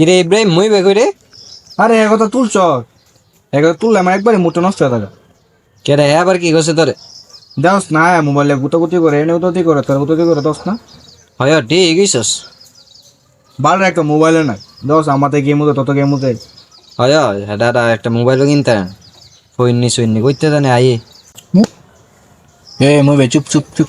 কিরে ইব্রাহিম মুই বেকই রে আরে এগো তো তুলছ। এগো তুললে আমার একবারে মুটো নষ্ট হয়ে থাকে। কেরে আবার কি করছে তোরে? দেওস না মোবাইলে গুতগুতি করে এনে গুতগুতি করে তোর গুতগুতি করে দোস না। হয় ঠিক হইছস বারো একটা মোবাইলে না দোস আমাতে গেম উঠে তত গেম উঠে হয় এটা একটা মোবাইলও কিনতে সইনি কইতে জানে আইয়ে। এ মুই চুপ চুপ চুপ।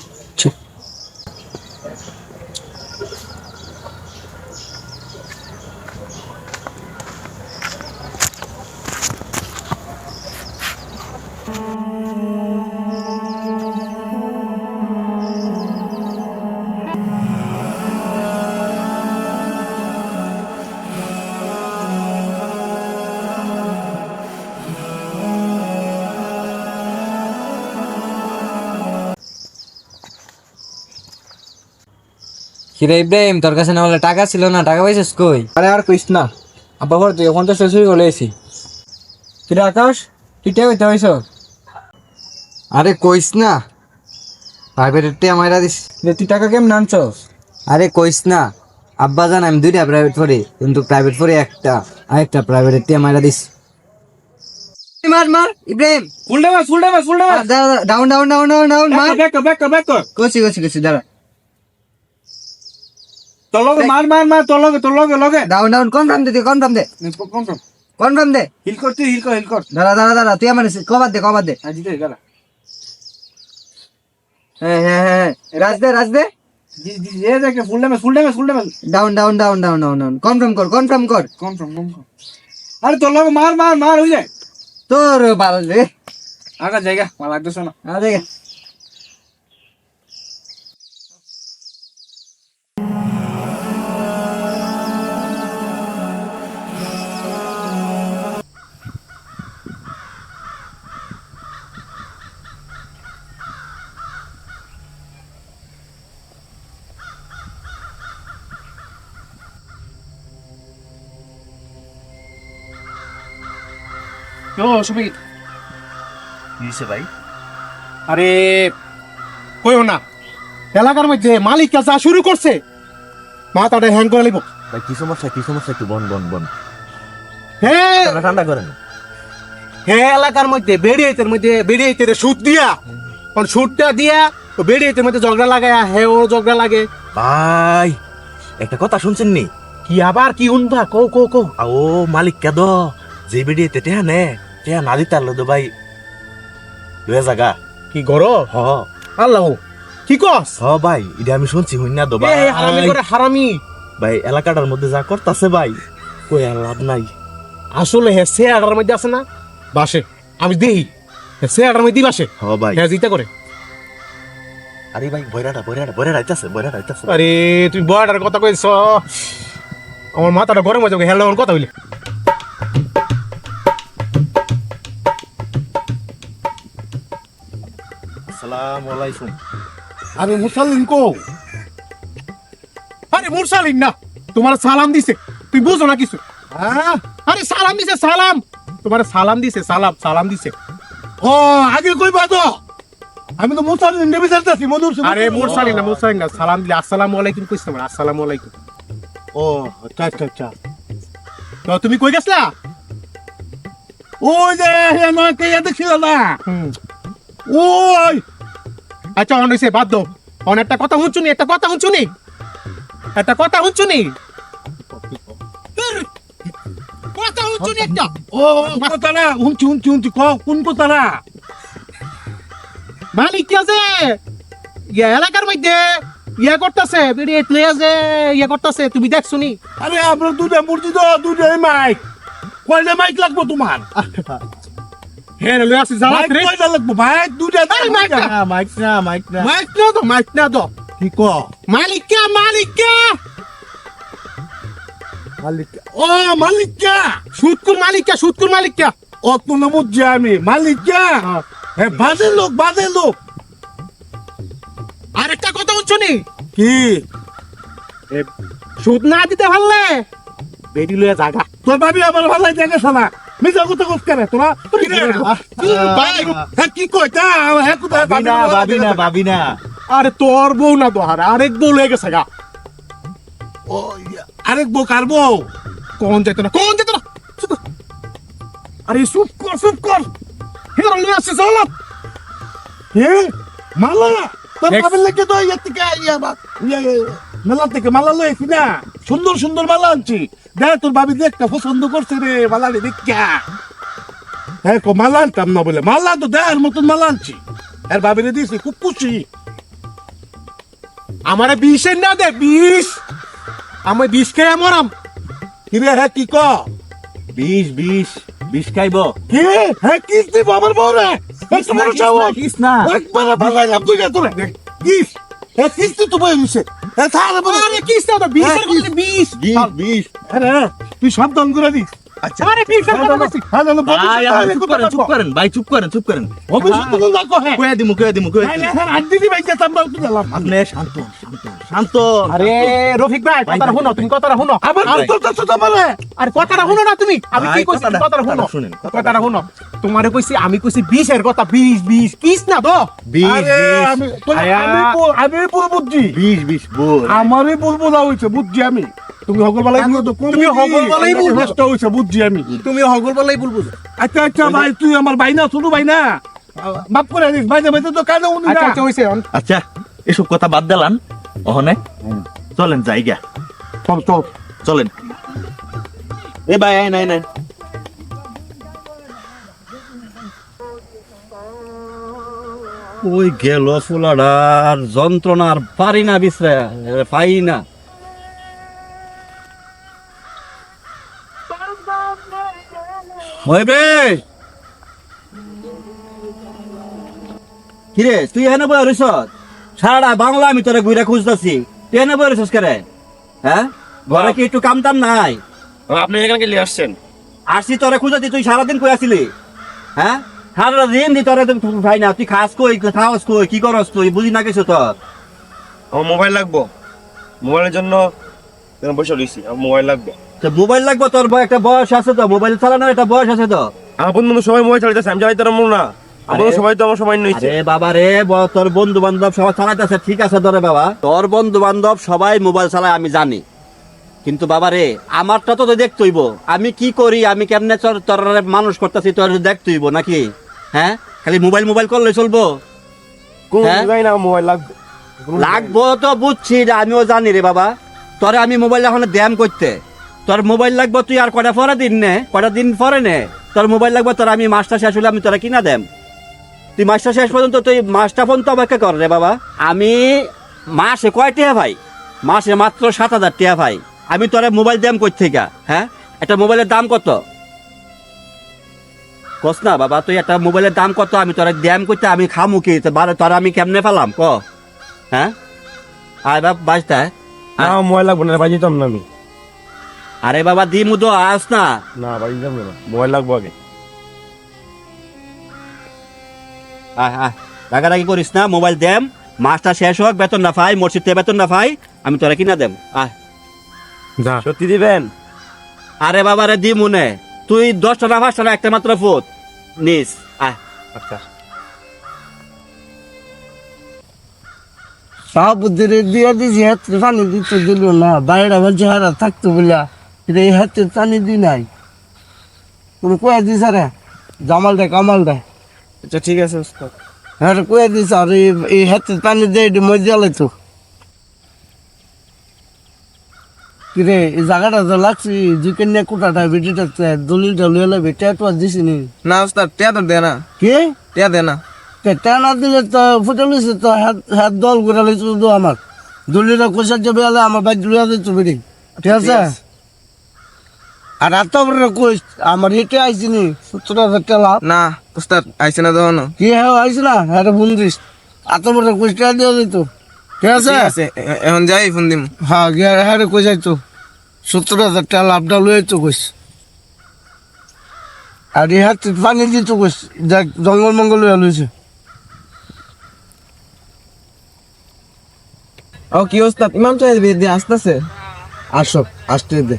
কিরে ইব্রাহিম তোর কাছে না বলে টাকা ছিল না টাকা পাইছিস কই? আরে আর কইস না। আব্বা ঘর তুই এখন তো শেষ হয়ে গেলে এসি কিরে আকাশ তুই টেক হইতে হইছ আরে কইস না। প্রাইভেটের টিয়া মাইরা দিস। তুই টাকা কেমন আনছস? আরে কইস না। আব্বা জান আমি দুইটা প্রাইভেট পড়ি কিন্তু প্রাইভেট পড়ি একটা। আরেকটা প্রাইভেটের টিয়া মাইরা দিস। মার মার ইব্রাহিম। ফুল ডেমাস full ডেমাস full down down down down down মার। ব্যাক ব্যাক ব্যাক কইছি কইছি কইছি দাঁড়া। তোর লগে মার মার মার তোর লগে। তোর লগে লগে ডাউন ডাউন কনফার্ম দে। কনফার্ম দে কম কনফার্ম দে। হিল কর তুই হিল কর হিল কর। দাঁড়া দাঁড়া দাঁড়া তুই আমার কবার দে কবার দে। আজি দে গালা হ্যাঁ হ্যাঁ হ্যাঁ রাজ দে রাজ দে। এ দেখে ফুল ডেমাস full ডেমাস full down down down down down down down confirm কর কনফার্ম কর। কনফার্ম কনফার্ম আরে তোর লগে মার মার মার হই যায়। তোর ভালো রে। আগা জায়গা মার লাগতেছ না। আরে ও সুমিত দিছে ভাই? আরে কইও না। এলাকার মধ্যে মালিক যা শুরু করছে মাথাটা হ্যাং করে লিব ভাই কি সমস্যা কি সমস্যা? একটু বন বন বন। হ্যাঁ ঠান্ডা করেন। হ্যাঁ এলাকার মধ্যে বেড়িয়েতের মধ্যে বেড়িয়েতে সুদ দিয়া। কারণ সুদটা দিয়া ও বেড়িয়েতের মধ্যে ঝগড়া লাগায় হ্যাঁ ও ঝগড়া লাগে। ভাই একটা কথা শুনছেন নি? কি আবার কি উনবা? কো কো কো ও মালিক কেদ যে বেরিয়ে তেতে নে তেয়া না দিতে তো ভাই। লয়ে জাগা। কি গরো হ। আল্লাহ কি কস হ ভাই এটা আমি শুনছি হুইন না দো ভাই হারামি করে হারামি ভাই এলাকাটার মধ্যে যা করতাছে ভাই। কই আর লাভ নাই। আসলে হ্যাঁ সে আডার মধ্যে আছে না? বাসে আমি দেখি সে আডার মধ্যে বাসে হ ভাই। হ্যাঁ জিতা করে আরে ভাই বয়রাটা বয়রাটা বয়রা আইতাছে বয়রা আইতাছে আরে তুই বয়টার কথা কইছ আমার মাথাটা গরম হয়ে যাবে হেলো কথা হইলে আসসালামু আলাইকুম। আরে মুসালিন কো আরে মুরসালিন না তোমার সালাম দিছে তুই বুঝো না কিছু। হ্যাঁ? আরে সালাম দিছে সালাম। তোমার সালাম দিছে সালাম সালাম দিছে। ও আগে কইবা তো আমি তো মুসালিন নেবে মধুর আরে মুরসালিন না মুরসালিন না সালাম দিলে আসসালামু আলাইকুম কইছ তোমার আসসালামু আলাইকুম। ও আচ্ছা আচ্ছা আচ্ছা। তো তুমি কই গেছলা? ওই যে হে নয় কে দেখছিল না? ওই আচ্ছা অন হইছে বাদ দাও। অন একটা কথা শুনছুনি একটা কথা শুনছুনি একটা কথা শুনছুনি কথা শুনছুনি একটা? ও কথা না? উনচি উনচি উনচি কোন কথা না? মালিক আছে? ইয়া এলাকার মধ্যে ইয়া করতেছে ইয়া করতেছে তুমি দেখছ নি? আরে দুটা মূর্তি তো দুটা মাইক। কয়টা মাইক লাগবো তোমার? হ্যাঁ আসি জ্বালা মাইক রে কয়টা লাগবো মাইক দুটা আরে মাইক না। মাইক না মাইক না মালিক না তো মালিক না তো কি ক মালিক মালিক মালিক ও মালিক কে সুদকুর মালিক কে সুদকুর মালিক অত না বুঝছি আমি মালিক কে হ্যাঁ বাজে লোক বাজে লোক আরেকটা কথা শুনছুনি কি সুদ না দিতে পারলে বেরি লয়ে জাগা তোর ভাবি আমার ভালো দেখেছ না মিজা কথা কত করে? তোরা কি কই তা হ্যাঁ কোথায়? ভাবি না ভাবি না ভাবি না। আরে তোর বউ না দোহার আরেক বউ লয়ে গেছে গা। ও আরেক বউ কার বউ? কোন যেত না কোন যেত না। আরে চুপ কর চুপ কর। হেরো নিয়ে আসছিস হলাম হে মালা তোর বাবার লেগে তো ইয়ে থেকে ইয়া, মেলা থেকে মালা লয়েছি না? সুন্দর সুন্দর মালা আনছি। দেখ তোর ভাবি দেখটা পছন্দ করছে রে মালা রে দেখা হ্যাঁ কো মালা আনতাম না বলে। মালা তো দেখার মতন মালা আনছি। আর ভাবিরে দিয়েছি খুব খুশি। আমারে বিষের না দে বিষ। আমি বিষ খেয়ে মরাম। কিরে হ্যাঁ কি ক? বিষ বিষ বিষ খাইব। কি? হ্যাঁ কিস দিব আমার বউরে? কিস না একবার বালাইলাম তুই তোরে। কিস। হ্যাঁ কিস তো বই মিশে। হ্যাঁ থারে আরে কিস তো বিষের কথা বিষ বিষ বিষ আরে তুই সাবধান করে দিস। তোমারে কইছি আমি কইছি বিষের কথা বিষ বিষ কিস না তো? আমি আমি বল- আমি বুঝছি। বিষ বিষ আমারই বলব না হইছে বুঝছি আমি। তুমি তো তুমি হগল বেলায় বলব। নষ্ট হইছে বুঝছি আমি। তুমি হগল বলাই বলব আচ্ছা আচ্ছা ভাই তুই আমার ভাই না ছোট ভাই না মাফ করে দিস ভাই ভাই তো কাজে উনি আচ্ছা না। আচ্ছা হইছে আচ্ছা এসব কথা বাদ দিলাম ওখানে চলেন জায়গা। চল চল। চলেন। এ ভাই আয় নাই নাই ওই গেল ফুলাডার যন্ত্রণার পারি না বিশ্রে পাই না। ওই বে কিরে তুই এনে বই রইছ সারাটা বাংলা আমি তোরে ঘুরে খুঁজতেছি। তুই এনে বই রইছস কেরে? হ্যাঁ? ঘরে কি একটু কাম টাম নাই আপনি এখানে গেলে আসছেন। আসছি তোরে খুঁজতে তুই সারাদিন কই আসিলি হ্যাঁ? সারা দিন দি তোরে তো ভাই না তুই খাস কই খাওয়াস কই কি করস তুই বুঝি না কিছু তোর আমার মোবাইল লাগবো। মোবাইলের জন্য বসে রয়েছি আমার মোবাইল লাগবে। মোবাইল লাগবে তোর বয়- একটা বয়স আছে তো মোবাইল চালানোর একটা বয়স আছে তো। আমার বন্ধু সবাই মোবাইল চালাইতেছে আমি চালাইতে পারব না। আমার আরে- সবাই তো আমার সময় নিচ্ছে। আরে বাবা রে তোর বন্ধু বান্ধব সবাই চালাইতেছে ঠিক আছে ধরে বাবা। তোর বন্ধু বান্ধব সবাই মোবাইল চালায় আমি জানি। কিন্তু বাবা রে আমারটা তো দেখতইব আমি কি করি আমি কেমনে তোর তোর মানুষ করতেছি তোর দেখতইব নাকি? হ্যাঁ? খালি মোবাইল মোবাইল করলে চলবো? কোন হ্যাঁ? না মোবাইল লাগবে। লাগবো তো বুঝছি আমিও জানি রে বাবা। তোরে আমি মোবাইল এখন ব্যায়াম করতে। তোর মোবাইল লাগবে তুই আর কটা পরে দিন নে? কটা দিন পরে নে? তোর মোবাইল লাগবে, তোর আমি মাসটা শেষ হলে আমি তোরা কিনা দেম। তুই মাসটা শেষ পর্যন্ত তুই মাসটা পর্যন্ত অপেক্ষা কর রে বাবা। আমি মাসে কয় টিয়া ভাই? মাসে মাত্র সাত হাজার টিয়া ভাই। আমি তোরে মোবাইল দাম কই থেকে? হ্যাঁ? একটা মোবাইলের দাম কত? কস না বাবা, তুই একটা মোবাইলের দাম কত? আমি তোরা দাম করতে আমি খামু কি? তোরা আমি কেমনে পেলাম? ক? হ্যাঁ? আয় বাপ বাজতা আমার মোবাইল লাগবো না বাজি যেতাম না আমি। আরে বাবা দি মুদো আস না। না বাজি যেতাম না। মোবাইল লাগবো আগে। আয় আয়। রাগারাগি করিস না মোবাইল দেম। মাসটা শেষ হোক বেতন না পাই মসজিদ বেতন না পাই আমি তোরা কিনা দেম। আয়। সত্যি দিবেন? আরে বাবা রে দি মুনে তুই দশটা না পাঁচটা না একটা মাত্র ফুট। নিস আয়। আচ্ছা। সাহাবুদ্দিরে দিয়ে দিছি হাতে পানি দিতে দিল না। বাইরে হারা থাকতো বলে কিন্তু এই হাতে পানি দি নাই। তুমি কয়ে দিস রে জামাল দে কামাল দে। আচ্ছা ঠিক আছে ওস্তাদ। হ্যাঁ কয়ে দিস আর এই- এই হাতে পানি দিয়ে এটি মজা লাগতো কিরে এই জায়গাটা তো লাগছি জিকেন নিয়ে কোটাটা বেটিটা দলিলটা লুয়ে লাগবে টেটু আর দিছি নি। না ওস্তাদ টিয়া তো দে না। কে? টিয়া দে না। টানা দিলে তো ফুটে লইছে তো হাত হাত দল করে লইছে তো আমার। দলিলটা কোষার যাবে আমার বাইক লুয়া দিত বেটি। ঠিক আছে। আর বড় কোষ আমার হেঁটে আইসি নি সত্তর হাজার টাকা লাভ না ওস্তাদ আইসে না দেওয়ানো কি হ্যাঁ আইসি না? হ্যাঁ বন্দিস এত বড় কোষটা দিয়ে দিত ঠিক আছে? এখন যাই ফোন দিম। হ্যাঁ গিয়ে হ্যাঁ আইতো সত্তর হাজার টাকা লাভটা লুয়ে তো কোষ আর এই হাত পানি দিত দেখ জঙ্গল মঙ্গল লুয়া লইছে। ও কি ওস্তাদ ইমাম চাই দিয়ে আসতেছে? আসো আসতে দে।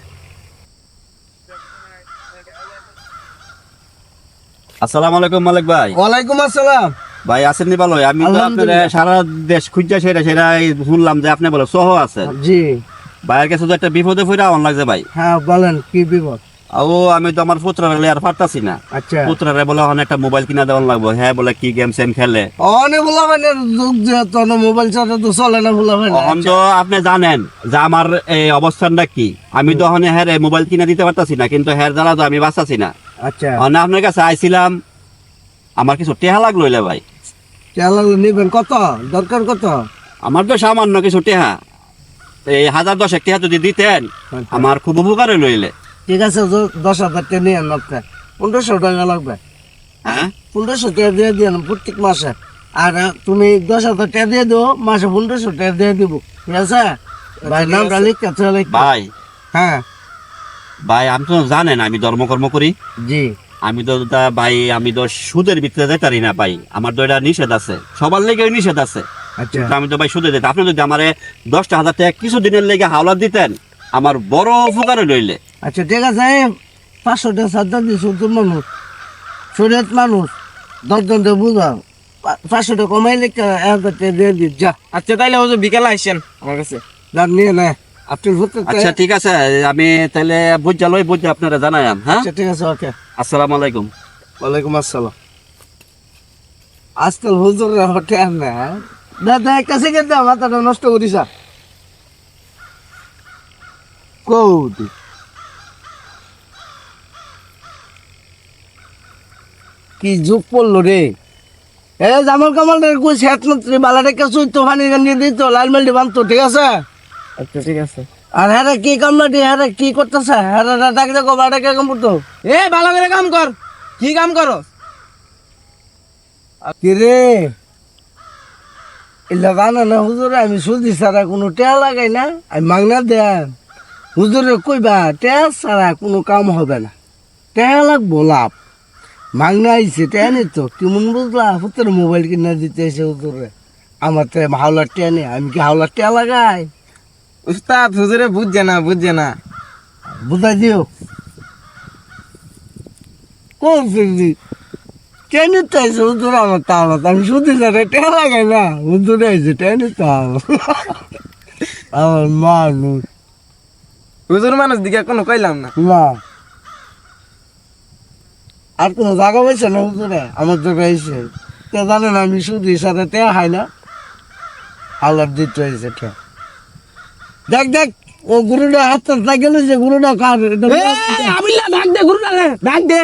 আসসালামু আলাইকুম মালিক ভাই। ওয়ালাইকুম আসসালাম। ভাই আছেন নি ভালো আমি তো আপনার সারা দেশ খুঁজছে সেটা সেটা শুনলাম যে আপনি বলে সহ আছেন জি। ভাইয়ের কাছে তো একটা বিপদে লাগছে ভাই। হ্যাঁ বলেন কি বিপদ? ও আমি তো আমার পুত্রারে লিয়ার পারতাছি না। আচ্ছা। পুত্রারে বলে অনেক একটা মোবাইল কিনা দেওয়ার লাগবো। হ্যাঁ বলে কি গেম সেম খেলে। অনেক বলা মানে যেহেতু মোবাইল ছাড়া তো চলে না বলা মানে এখন তো আপনি জানেন যে আমার এই অবস্থানটা কি। আমি তো হ্যাঁ রে মোবাইল কিনে দিতে পারতাছি না কিন্তু হ্যাঁ দ্বারা তো আমি বাঁচাছি না। আচ্ছা। অনে আপনার কাছে আইছিলাম। আমার কিছু টেহা লাগল এলে ভাই। চাল নিবেন কত? দরকার কত? আমার তো সামান্য কিছু টেহা। এই হাজার দশেক টেহা যদি দিতেন আমার খুব উপকার হইল এলে ঠিক আছে দশ হাজার টাকা নিয়ে আপনার পনেরোশো টাকা লাগবে। হ্যাঁ? পনেরোশো টাকা দিয়ে দিন প্রত্যেক মাসে। আর তুমি দশ হাজার টাকা দিয়ে দিও মাসে পনেরোশো টাকা দিয়ে দিব। ঠিক আছে? ভাই নামটা লিখতে ভাই। হ্যাঁ। ভাই আপনি তো জানেন আমি ধর্মকর্ম করি। জি। আমি তো ভাই আমি তো সুদের ভিতরে যেতারি না ভাই। আমার তো এটা নিষেধ আছে। সবার লেগে নিষেধ আছে। আচ্ছা। আমি তো ভাই সুদে দিতে আপনি যদি আমার দশটা হাজার টাকা কিছু দিনের লেগে হাওলা দিতেন আমার বড় উপকার লইলে আচ্ছা ঠিক আছে পাঁচশো টাকা সাদ্দা দিয়েছ তোর মানুষ। শরীর মানুষ দশজন তো বুঝাও। পাঁচশো টাকা কমাই লিখতে এক হাজার টাকা দিয়ে দিস যা। আচ্ছা তাইলে হুজুর বিকালে আইসেন আমার কাছে। যার নিয়ে নে। আপনি ভূতে আচ্ছা ঠিক আছে আমি তাহলে বুঝা লই বুঝা আপনারা হ্যাঁ? আচ্ছা ঠিক আছে ওকে। আসসালামু আলাইকুম। ওয়ালাইকুম আসসালাম। আজকাল হটে না হ্যাঁ? দাদা একটা সেকেন্ড দাও মাথাটা নষ্ট করিস। কৌটি কি যুগ পড়ল রে? এ জামাল কামাল রে কই শেট মন্ত্রী বালারে কাছে তো দিত লাল মেলটি বানতো ঠিক আছে? আচ্ছা ঠিক আছে। আর হ্যাঁ কি কামলা দি হ্যাঁ কি করতেছে? হ্যাঁ ডাক দেখো বাড়া কে কাম করতো এ, ভালো করে কাম কর। কি কাম করো কিরে? এলা জানা না, হুজুরে, আমি সুদি ছাড়া কোনো টেয়া লাগাই না। আমি মাগনা দেন। হুজুরে কইবা, টেয়া ছাড়া কোনো কাম হবে না। টেয়া লাগবো, লাভ। মাগনা আইছে, টেয়া নি তো। কেমন বুঝলা? হুতরে মোবাইল কিনা দিতে এসে হুজুরে। আমার তো হাওলার টেয়া নেই, আমি কি হাওলার টেয়া লাগাই? উস্তাদ হুজুরে বুঝছে না বুঝছে না। বুঝাই দিও কোন টেনে তো আইসে হুজুর আমার তা আমার আমি শুধু স্যার টেনে লাগাই না। হুজুর আইসে টেনে তো আমার মানুষ। হুজুর মানুষ দিকে কোনো কইলাম না। না। আর কোনো জায়গা পাইছে না হুজুরে? আমার জায়গায় আইসে তে জানেন আমি শুধু সাথে তে খাই না। আল্লাহ দিতে হয়েছে তে দেখ দেখ ও গুরুটা হাত না গেল যে গুরুটা কার? আমি ডাক দে গুরু ডাক দে।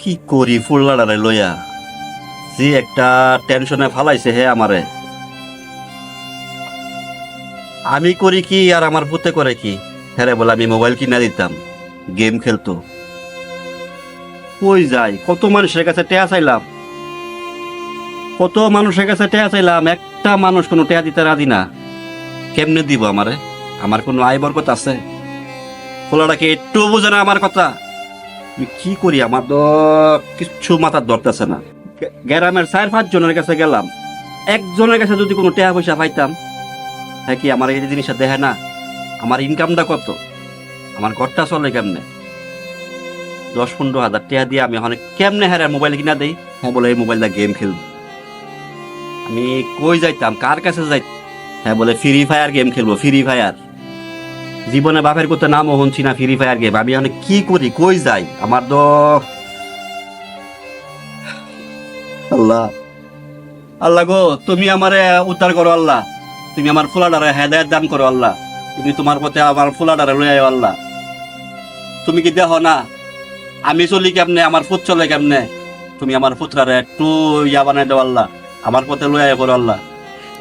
কি করি ফুল্লাডারে লইয়া? যে একটা টেনশনে ফালাইছে হে আমারে। আমি করি কি আর আমার পুতে করে কি? হ্যাঁ বলে, আমি মোবাইল কিনা দিতাম, গেম খেলতো। কই যাই, কত মানুষের কাছে টেয়া চাইলাম। কত মানুষের কাছে টেয়া চাইলাম, একটা মানুষ কোনো টেয়া দিতে রাজি না। কেমনে দিব আমারে? আমার কোনো আয় বরকত আছে? ফোলাটাকে একটু বোঝে না আমার কথা? কি করি? আমার তো কিচ্ছু মাথার ধরতেছে না। গ্রামের চার পাঁচ জনের কাছে গেলাম। একজনের কাছে যদি কোনো টাকা পয়সা পাইতাম হ্যাঁ কি আমার এই জিনিসটা দেখে না? আমার ইনকামটা কত? আমার ঘরটা চলে কেমনে? দশ পনেরো হাজার টাকা দিয়ে আমি অনেক কেমনে হ্যাঁ মোবাইল কিনা দেই? হ্যাঁ বলে এই মোবাইলটা গেম খেলব। আমি কই যাইতাম? কার কাছে যাই হ্যাঁ বলে ফ্রি ফায়ার গেম খেলব ফ্রি ফায়ার জীবনে বাপের করতে নামও শুনছি না ফ্রি ফায়ার গেম আমি অনেক কি করি? কই যাই? আমার তো আল্লাহ। আল্লাহ গো, তুমি আমারে উদ্ধার করো আল্লাহ। তুমি আমার ফুলাডারে হেদায়ত দান করো আল্লাহ। তুমি তোমার পথে আমার ফুলাডারে লই আয়ো আল্লাহ। তুমি কি দেখো না, আমি চলি কেমনে, আমার ফুট চলে কেমনে? তুমি আমার পুত্রারে একটু ইয়া বানাই দাও আল্লাহ। আমার পথে লই আয় করো আল্লাহ।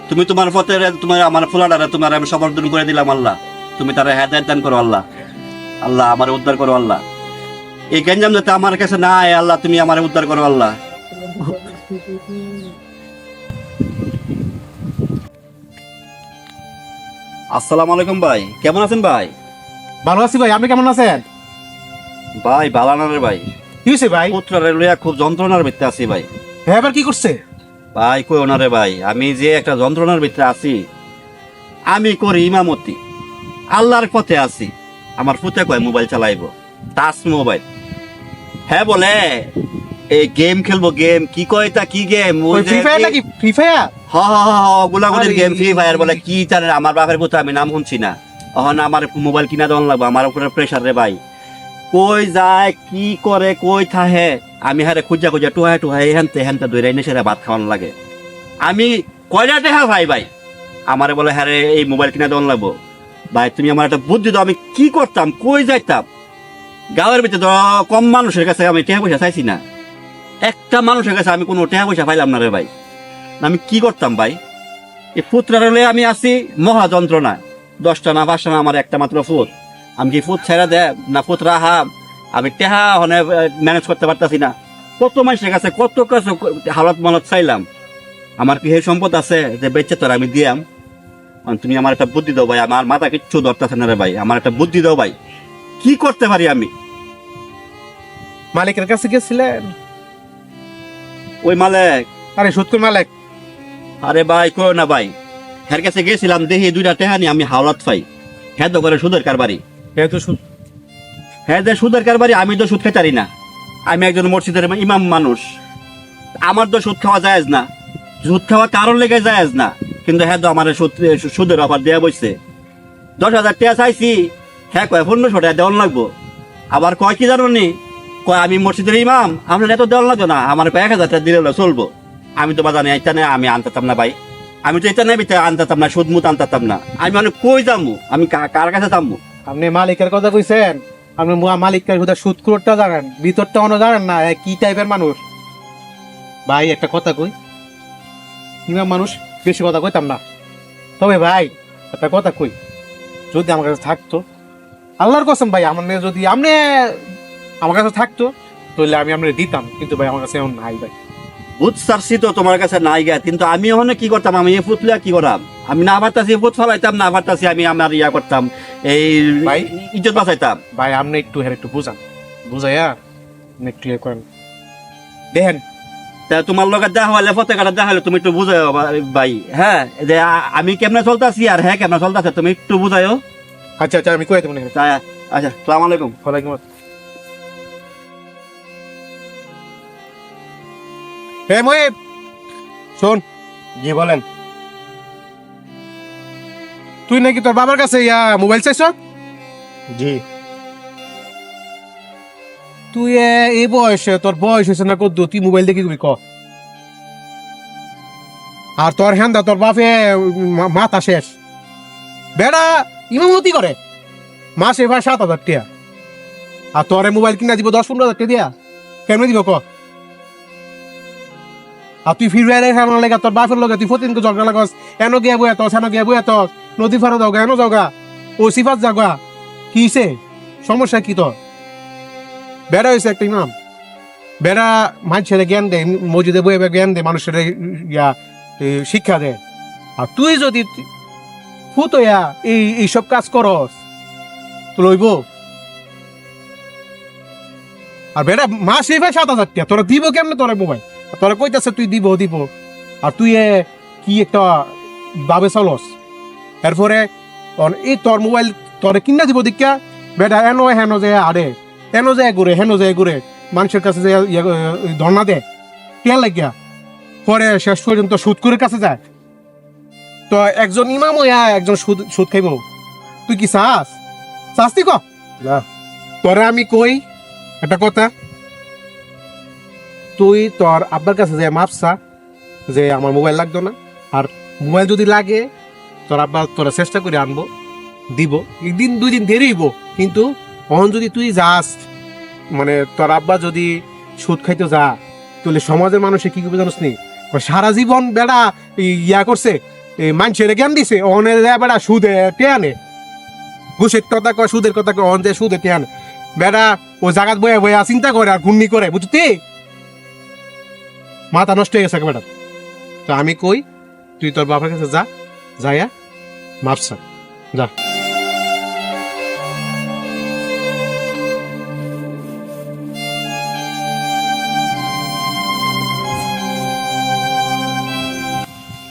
তুমি তোমার পথে তোমার আমার ফুলাডারে তোমার আমি সমর্থন করে দিলাম আল্লাহ। তুমি তারা হেদায়ত দান করো আল্লাহ। আল্লাহ আমার উদ্ধার করো আল্লাহ। এই গেঞ্জাম যাতে আমার কাছে না আয় আল্লাহ, তুমি আমার উদ্ধার করো আল্লাহ। আসসালামু আলাইকুম ভাই। কেমন আছেন ভাই? ভালো আছি ভাই আপনি কেমন আছেন? ভাই বালানারের ভাই। কি হয়েছে ভাই? পুত্রের লইয়া খুব যন্ত্রণার ভিত্তি আছি ভাই। হ্যাঁ এবার কি করছে? ভাই কই ওনারে ভাই আমি যে একটা যন্ত্রণার ভিতরে আছি আমি করি ইমামতি। আল্লাহর পথে আছি। আমার পুতে কয় মোবাইল চালাইবো? Touch mobile. হ্যাঁ বলে। এই গেম খেলব গেম কি কয় তা কি গেম ফ্রি ফায়ার নাকি? ফ্রি ফায়ার হ হ হ হ গেম ফ্রি ফায়ার বলে কি জানে আমার বাপের পুত্র আমি নাম শুনছি না। এখন আমার মোবাইল কিনা লাগবে আমার উপরে প্রেশার রে ভাই। কই যায় কি করে কই থাহে? আমি হারে খুঁজা খুঁজা টুহাই টুহাই হেনতে হেনতে দৈরা এনে সেরা ভাত খাওয়ানো লাগে। আমি কয়টা টেহা ভাই ভাই? আমারে বলে হ্যাঁ এই মোবাইল কিনা দন লাগবো। ভাই তুমি আমার একটা বুদ্ধি দাও আমি কি করতাম কই যাইতাম? গাঁয়ের ভিতরে তো কম মানুষের কাছে আমি টেহা পয়সা চাইছি না। একটা মানুষের কাছে আমি কোনো টেহা পয়সা পাইলাম না রে ভাই। আমি কি করতাম ভাই? এই ফুতরার হলে আমি আছি মহা যন্ত্রণা দশটা না পাঁচটা না আমার একটা মাত্র ফুত আমি কি ফুট ছেড়া দে না ফুট রাহা? আমি টেহা হনে ম্যানেজ করতে পারতাছি না। কত মানুষের কাছে কত কাছে হালত মালত চাইলাম। আমার কি সেই সম্পদ আছে যে বেঁচে তোর আমি দিয়াম? তুমি আমার একটা বুদ্ধি দাও ভাই, আমার মাথা কিচ্ছু ধরতেছে না রে ভাই। আমার একটা বুদ্ধি দাও ভাই। কি করতে পারি আমি? মালিকের কাছে গেছিলেন? ওই মালিক। আরে সত্যি মালিক। আরে ভাই কই না ভাই। হের কাছে গেছিলাম দেখি দুইটা টেহানি আমি হাওলাত পাই। হ্যাঁ তো করে সুদের কারবারি। এ তো শুন হ্যাঁ যে সুদের কারবারি আমি তো সুদ খেতারি না। আমি একজন মসজিদের ইমাম মানুষ। আমার তো সুদ খাওয়া যায় না। সুদ খাওয়া কারণ লেগে যায় না। কিন্তু হ্যাঁ তো আমার সুদ সুদের অফার দেওয়া বসছে দশ হাজার টাকা চাইছি। হ্যাঁ কয় পনেরোশো টাকা দেওয়ান লাগবো। আবার কয় কি জানো নি কয়, আমি মসজিদের ইমাম? আপনার এত দেওয়ান লাগতো না। আমার এক হাজার টাকা দিলে চলবো। আমি তো বাজানে এটা নেই, আমি আনতাম না ভাই। আমি তো এটা নেই আনতাম না সুদ মুত আনতাম না। আমি মানে কই যাব আমি কার কাছে যাব আপনি মালিকের কথা কইছেন। আপনি মালিকের কথা সুদ করতে জানেন, ভিতরটা অন্য জানেন না কি টাইপের মানুষ? ভাই, একটা কথা কই। ইমাম মানুষ, বেশি কথা কইতাম না। তবে ভাই, একটা কথা কই। যদি আমার কাছে থাকতো, আল্লাহর কসম ভাই, আমার যদি, আপনি আমার কাছে থাকতো তাহলে আমি আপনার দিতাম। কিন্তু ভাই আমার কাছে এখন নাই ভাই। ভূত সারছি তো তোমার কাছে নাই গে। কিন্তু আমি ওখানে কি করতাম? আমি ফুতলে কি করতাম আমি না পারতাছি ফলাইতাম না পারতাছি আমি আমার ইয়া করতাম। এই ভাই? ইজ্জত বাঁচাইতাম। ভাই আপনি একটু হের একটু বুঝান। বুঝাইয়া একটু ইয়ে করেন। দেখেন। তা তোমার লগে দেখা হলে ফতে কাটা দেখা হলে তুমি একটু বুঝাইও ভাই। হ্যাঁ যে আমি কেমনে চলতাছি আর হ্যাঁ কেমনে চলতেছে তুমি একটু বুঝাইও। আচ্ছা আচ্ছা আমি কয়ে দেবো আচ্ছা সালাম আলাইকুম। ওয়ালাইকুম আসসালাম। হে মহিব শোন। জি বলেন। তুই নাকি তোর বাবার কাছে ইয়া মোবাইল চাইছ? জি। তুই এই বয়সে তোর বয়স হয়েছে না কদ্দু? তুই মোবাইল দেখি ক আর তোর হ্যান্দা তোর বাপে মাথা শেষ। বেড়া ইমামতি করে। মাসে এবার সাত হাজার টিয়া আর তোরে মোবাইল কিনা দিব দশ পনেরো হাজার টিয়া দিয়া। কেমনে দিব ক? আর তুই তোর বাপের লগে, তুই ফতিনকে ঝগড়া লাগাস গিয়া গিয়া নদী ও সিফাত সমস্যা কি তোর বেড়া হয়েছে একটা ইমাম। বেড়া জ্ঞান মসজিদে জ্ঞান মানুষের ইয়া শিক্ষা দেয় আর তুই যদি ফুতয়া এই, এইসব কাজ করস তো লইব আর এই ভাই সাত হাজার টাকা তোরা দিব কেমনে তোরা মোবাইল? তোরা কইতাছে তুই দিব দিব। আর তুই এ কি একটা বাবে চলস। এরপরে এই তোর মোবাইল তোরে কিনা দিব দীক্ষা। বেটা এনো হেনো যে আরে এনো যে ঘুরে হেনো যে ঘুরে মানুষের কাছে যে ধর্ণা দেয় কে লাগিয়া? পরে শেষ পর্যন্ত সুদকুরের কাছে যায়। তো একজন ইমাম হইয়া একজন সুদ সুদ খাইব। তুই কি চাস? চাস তুই ক। তোরে আমি কই একটা কথা। তুই তোর আব্বার কাছে যে মাপসা যে আমার মোবাইল লাগতো না। আর মোবাইল যদি লাগে, তোর আব্বা তোরা চেষ্টা করে আনব, দিব। একদিন দুই দিন দেরি হইব, কিন্তু অহন যদি তুই যাস মানে তোর আব্বা যদি সুদ খাইতে যা, তাহলে সমাজের মানুষে কি করবে জানোস নি? সারা জীবন বেড়া ইয়া করছে মানুষের জ্ঞান দিছে অহনে বেড়া সুদে টেয়ানে। ঘুষের কথা কয়, সুদের কথা কয়, অহন যে সুদে টেয়ানে। বেড়া ও জাগাত বয়ে বয়ে চিন্তা করে আর ঘূর্ণি করে বুঝতি মাথা নষ্ট হয়ে গেছে একেবারে। তো আমি কই তুই তোর বাবার কাছে যা যাইয়া মাপসা যা।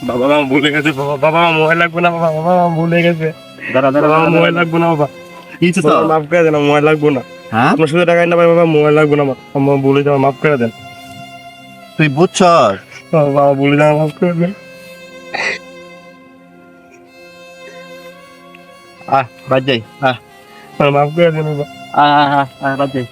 বাবা মা ভুলে গেছে বাবা বাবা মা মোবাইল লাগবে না বাবা বাবা মা ভুলে গেছে। দাদা দাদা বাবা মোবাইল লাগবে না বাবা। ইচ্ছে মাফ করে দেন মোবাইল লাগবে না। হ্যাঁ? আপনার সাথে টাকা না বাবা মোবাইল লাগবে না আমার। ভুলে যাওয়া মাফ করে দেন। তুই বুঝছস? বাবা বলে দাও মাফ করবে আহ বাদ যাই আহ। মাফ করে দে বাবা। আহ আহ বাদ যাই